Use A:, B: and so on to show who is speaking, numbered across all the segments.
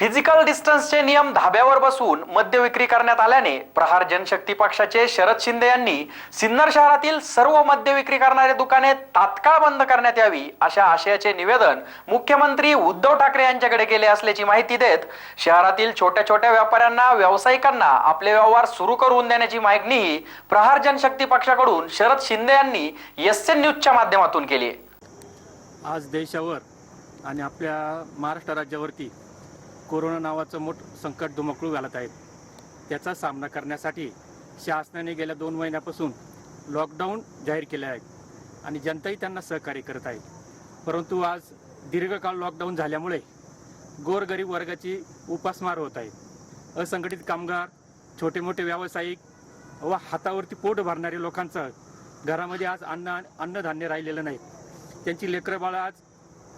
A: Physical डिस्टन्सचे नियम धाब्यावर बसून मद्य विक्री करण्यात आल्याने प्रहार जनशक्ती पक्षाचे शरद शिंदे यांनी सिन्नर शहरातील सर्व मद्य विक्री करणारे दुकाने तात्काळ बंद करण्यात यावी अशा आशयाचे निवेदन मुख्यमंत्री उद्धव ठाकरे यांच्याकडे केले असल्याची माहिती देत शहरातील छोट्या छोट्या व्यापाऱ्यांना व्यावसायिकांना आपले व्यवहार सुरू करून देण्याची मागणीही प्रहार जनशक्ती पक्षाकडून शरद शिंदे यांनी एस एन न्यूजच्या माध्यमातून केली
B: आज देशावर आणि आपल्या महाराष्ट्र राज्यावरती कोरोना नावाचं मोठं संकट धुमकळू घालत आहेत. त्याचा सामना करण्यासाठी शासनाने गेल्या दोन महिन्यापासून लॉकडाऊन जाहीर केले आहे आणि जनताही त्यांना सहकार्य करत आहे परंतु आज दीर्घकाळ लॉकडाऊन झाल्यामुळे गोरगरीब वर्गाची उपासमार होत आहे. असंघटित कामगार छोटे मोठे व्यावसायिक व हातावरती पोट भरणारे लोकांचं घरामध्ये आज अन्न अन्नधान्य राहिलेलं नाही. त्यांची लेकरं बाळं आज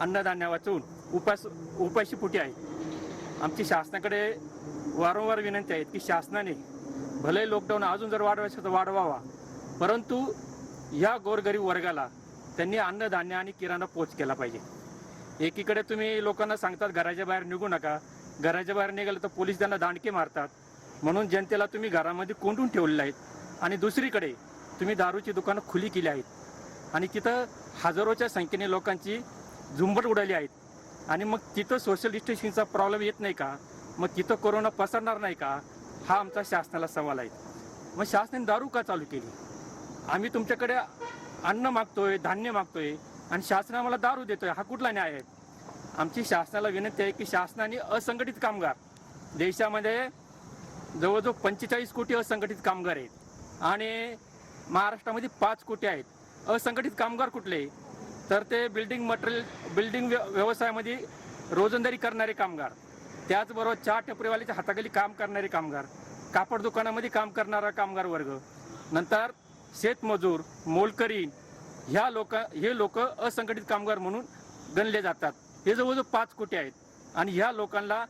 B: अन्नधान्य वाचून उपास उपाशी पुटी आहे आमची शासनाकडे वारंवार विनंती आहे की शासनाने भले लॉकडाऊन अजून जर वाढवायचं तर वाढवावा. परंतु ह्या गोरगरीब वर्गाला त्यांनी अन्नधान्य आणि किराणा पोच केला पाहिजे. एकीकडे तुम्ही लोकांना सांगतात घराच्या बाहेर निघू नका. घराच्या बाहेर निघालं तर पोलीस त्यांना दांडके मारतात. म्हणून जनतेला तुम्ही घरामध्ये कोंडून ठेवलेले आहेत. आणि दुसरीकडे तुम्ही दारूची दुकानं खुली केली आहेत. आणि तिथं हजारोच्या संख्येने लोकांची झुंबट उडाली आहेत. आणि मग तिथं सोशल डिस्टन्सिंगचा प्रॉब्लेम येत नाही का? मग तिथं कोरोना पसरणार नाही का? हा आमचा शासनाला सवाल आहे. मग शासनाने दारू का चालू केली? आम्ही तुमच्याकडे अन्न मागतोय धान्य मागतोय आणि शासन आम्हाला दारू देतोय. हा कुठला न्याय आहे? आमची शासनाला विनंती आहे की शासनाने असंघटित कामगार देशामध्ये जवळजवळ पंचेचाळीस कोटी असंघटित कामगार आहेत. आणि महाराष्ट्रामध्ये पाच कोटी आहेत. असंघटित कामगार कुठले? तर ते बिल्डिंग मटेरियल बिल्डिंग व्य- व्यवसायामध्ये रोजंदारी करणारे कामगार. त्याचबरोबर चहा टपरीवाल्याच्या हाताखाली काम करणारे कामगार. कापड दुकानामध्ये काम करणारा कामगार वर्ग. नंतर शेतमजूर मोलकरीण ह्या लोक हे लोक असंघटित कामगार म्हणून गणले जातात. हे जवळजवळ पाच कोटी आहेत. आणि ह्या लोकांना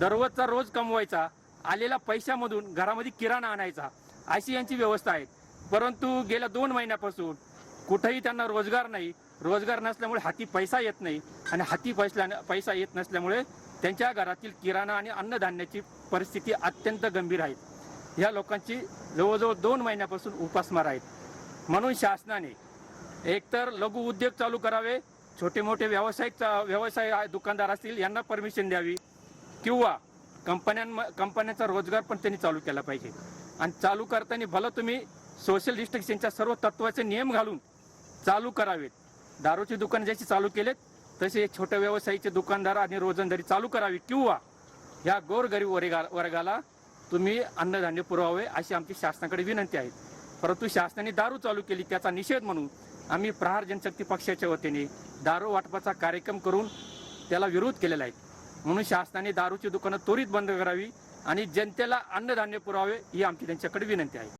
B: दररोजचा रोज कमवायचा आलेल्या पैशामधून घरामध्ये किराणा आणायचा अशी यांची व्यवस्था आहे. परंतु गेल्या दोन महिन्यापासून कुठेही त्यांना रोजगार नाही. रोजगार नसल्यामुळे हाती पैसा येत नाही आणि हाती पैसल्याने पैसा येत नसल्यामुळे त्यांच्या घरातील किराणा आणि अन्नधान्याची परिस्थिती अत्यंत गंभीर आहे. ह्या लोकांची जवळजवळ दोन महिन्यापासून उपासमार आहेत. म्हणून शासनाने एकतर लघु उद्योग चालू करावे छोटे मोठे व्यावसायिक चा- व्यवसाय दुकानदार असतील यांना परमिशन द्यावी किंवा कंपन्यां कंपन्यांचा रोजगार पण त्यांनी चालू केला पाहिजे. आणि चालू करताना भलं तुम्ही सोशल डिस्टन्सिंगच्या सर्व तत्वाचे नियम घालून चालू करावेत. दारूची दुकान जशी चालू केलेत तसे छोट्या व्यवसायाचे दुकानदार आणि रोजंदारी चालू करावी किंवा या गोरगरीब वर्गा वर्गाला तुम्ही अन्नधान्य पुरवावे अशी आमची शासनाकडे विनंती आहे. परंतु शासनाने दारू चालू केली त्याचा निषेध म्हणून आम्ही प्रहार जनशक्ती पक्षाच्या वतीने दारू वाटपाचा कार्यक्रम करून त्याला विरोध केलेला आहे. म्हणून शासनाने दारूची दुकानं त्वरित बंद करावी आणि जनतेला अन्नधान्य पुरावे ही आमची त्यांच्याकडे विनंती आहे.